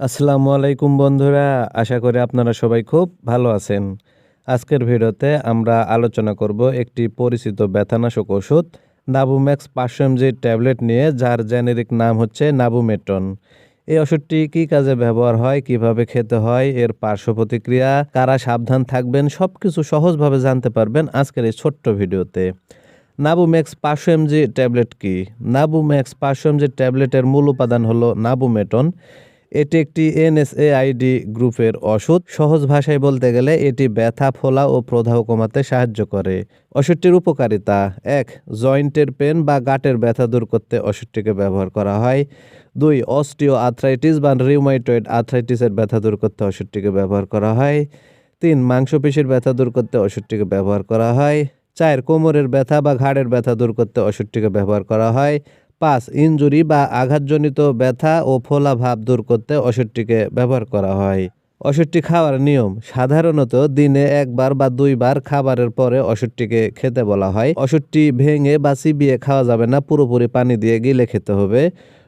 আসসালামু আলাইকুম বন্ধুরা, আশা করি আপনারা সবাই খুব ভালো আছেন। আজকের ভিডিওতে আমরা আলোচনা করব একটি পরিচিত ব্যথানাশক ওষুধ নাবুম্যাক্স পাঁচশো এমজি ট্যাবলেট নিয়ে, যার জেনেরিক নাম হচ্ছে নাবুমেটন এই ওষুধটি কী কাজে ব্যবহার হয়, কীভাবে খেতে হয়, এর পার্শ্ব প্রতিক্রিয়া, কারা সাবধান থাকবেন সব কিছু সহজভাবে জানতে পারবেন আজকের এই ছোট্ট ভিডিওতে। নাবুম্যাক্স পাঁচশো এমজি ট্যাবলেট কি? নাবুম্যাক্স পাঁচশো এমজি ট্যাবলেটের মূল উপাদান হলো নাবুমেটন এটি একটি এনএসএআইডি গ্রুপের ওষুধ। সহজ ভাষায় বলতে গেলে এটি ব্যথা, ফোলা ও প্রদাহ কমাতে সাহায্য করে। ওষুধটির উপকারিতা এক, জয়েন্টের পেন বা গাটের ব্যথা দূর করতে ওষুধটিকে ব্যবহার করা হয়। দুই অস্টিও আর্থ্রাইটিস বা রিউমাইটয়েড আর্থ্রাইটিসের ব্যথা দূর করতে ওষুধটিকে ব্যবহার করা হয়। তিন, মাংসপেশির ব্যথা দূর করতে ওষুধটিকে ব্যবহার করা হয়। চার, কোমরের ব্যথা বা ঘাড়ের ব্যথা দূর করতে ওষুধটিকে ব্যবহার করা হয়। পাঁচ ইনজুরি বা আঘাতজনিত ব্যথা ও ফোলা ভাব দূর করতে ওষুধটিকে ব্যবহার করা হয়। ওষুধটি খাওয়ার নিয়ম সাধারণত দিনে একবার বা দুইবার খাবারের পরে ওষুধটিকে খেতে বলা হয়। ওষুধটি ভেঙে বা চিবিয়ে খাওয়া যাবে না, পুরোপুরি পানি দিয়ে গিলে খেতে হবে।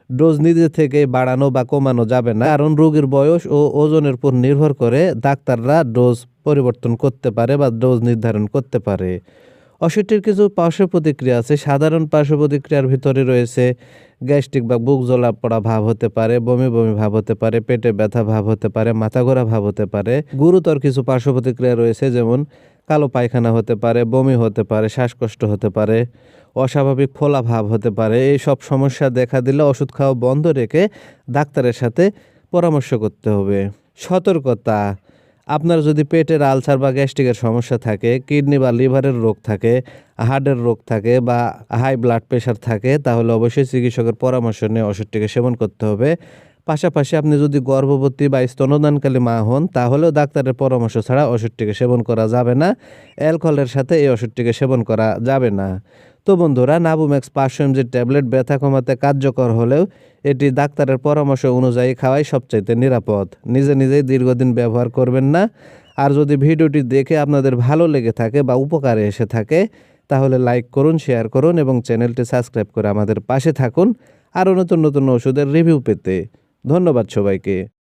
ডোজ নিজে থেকে বাড়ানো বা কমানো যাবে না, কারণ রোগীর বয়স ও ওজনের উপর নির্ভর করে ডাক্তাররা ডোজ পরিবর্তন করতে পারে বা ডোজ নির্ধারণ করতে পারে। ওষুধটির কিছু পার্শ্ব প্রতিক্রিয়া আছে। সাধারণ পার্শ্ব প্রতিক্রিয়ার ভিতরে রয়েছে গ্যাস্ট্রিক বা বুক জ্বলা পড়া ভাব হতে পারে, বমি বমি ভাব হতে পারে, পেটে ব্যথা ভাব হতে পারে, মাথা ঘোরা ভাব হতে পারে। গুরুতর কিছু পার্শ্ব প্রতিক্রিয়া রয়েছে, যেমন কালো পায়খানা হতে পারে, বমি হতে পারে, শ্বাসকষ্ট হতে পারে, অস্বাভাবিক ফোলা ভাব হতে পারে। এই সব সমস্যা দেখা দিলে ওষুধ খাওয়া বন্ধ রেখে ডাক্তারের সাথে পরামর্শ করতে হবে। সতর্কতা আপনার যদি পেটের আলসার বা গ্যাস্ট্রিকের সমস্যা থাকে, কিডনি বা লিভারের রোগ থাকে, হার্টের রোগ থাকে বা হাই ব্লাড প্রেশার থাকে, তাহলে অবশ্যই চিকিৎসকের পরামর্শ নিয়ে ওষুধটিকে সেবন করতে হবে। পাশাপাশি আপনি যদি গর্ভবতী বা স্তনদানকালী মা হন, তাহলেও ডাক্তারের পরামর্শ ছাড়া ওষুধটিকে সেবন করা যাবে না। অ্যালকোহলের সাথে এই ওষুধটিকে সেবন করা যাবে না। তো বন্ধুরা নাবুম্যাক্স পাঁচশো এমজি ট্যাবলেট ব্যথা কমাতে কার্যকর হলেও এটি ডাক্তারের পরামর্শ অনুযায়ী খাওয়াই সবচাইতে নিরাপদ। নিজে নিজেই দীর্ঘদিন ব্যবহার করবেন না। আর যদি ভিডিওটি দেখে আপনাদের ভালো লেগে থাকে বা উপকারে এসে থাকে, তাহলে লাইক করুন শেয়ার করুন এবং চ্যানেলটি সাবস্ক্রাইব করে আমাদের পাশে থাকুন। আরও নতুন নতুন ওষুধের রিভিউ পেতে। ধন্যবাদ সবাইকে।